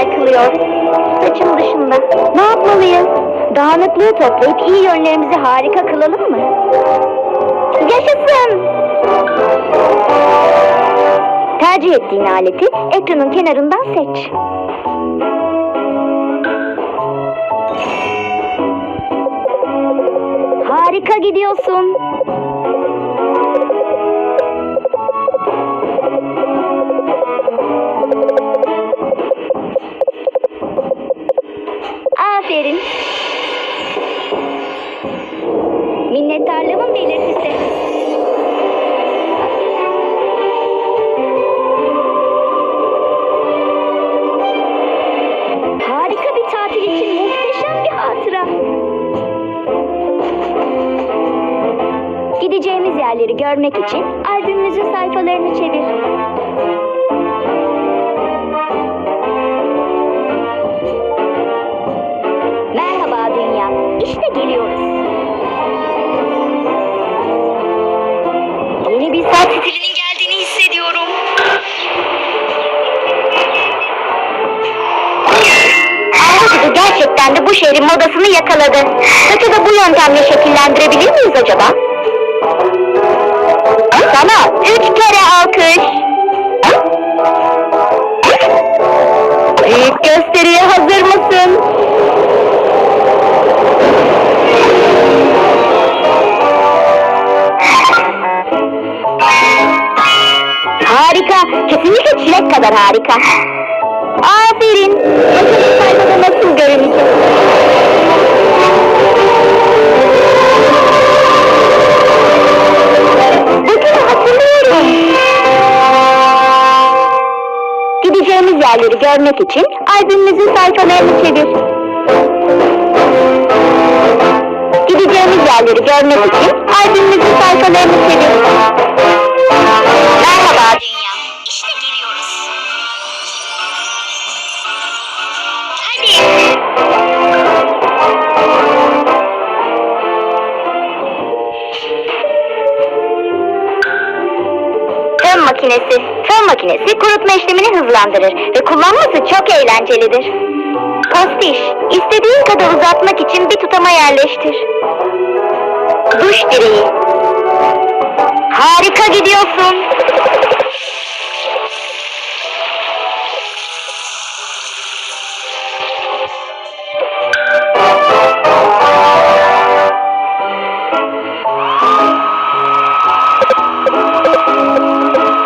güzel kılıyor. Saçım dışında. Ne yapmalıyız? Dağınıklığı toplayıp iyi yönlerimizi harika kılalım mı? Yaşasın! Tercih ettiğin aleti ekranın kenarından seç. Harika gidiyorsun. Minnettarlığımın belirtisi. Harika bir tatil için muhteşem bir hatıra. Gideceğimiz yerleri görmek için albümümüzün sayfalarını çevir. Yeni bir saat stilinin geldiğini hissediyorum. Ahududu gerçekten de bu şehrin modasını yakaladı. Saçı da bu yöntemle şekillendirebilir miyiz acaba? Kadar harika. Aferin. Bakalım sayfada nasıl görünecek? Bugünü hatırlıyorum. Gideceğimiz yerleri görmek için albümümüzün sayfalarını çevir. Gideceğimiz yerleri görmek için albümümüzün sayfalarını çevir. Makinesi. Fön makinesi kurutma işlemini hızlandırır ve kullanması çok eğlencelidir. Postiş, istediğin kadar uzatmak için bir tutama yerleştir. Duş direği. Harika gidiyorsun.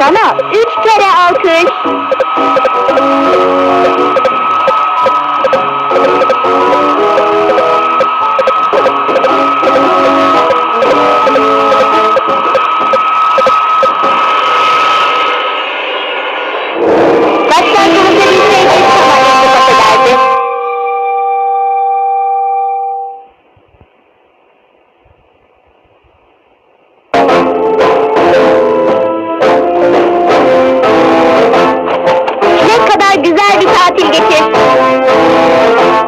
Sana üç kere alkış. Baştan konuşabilseydik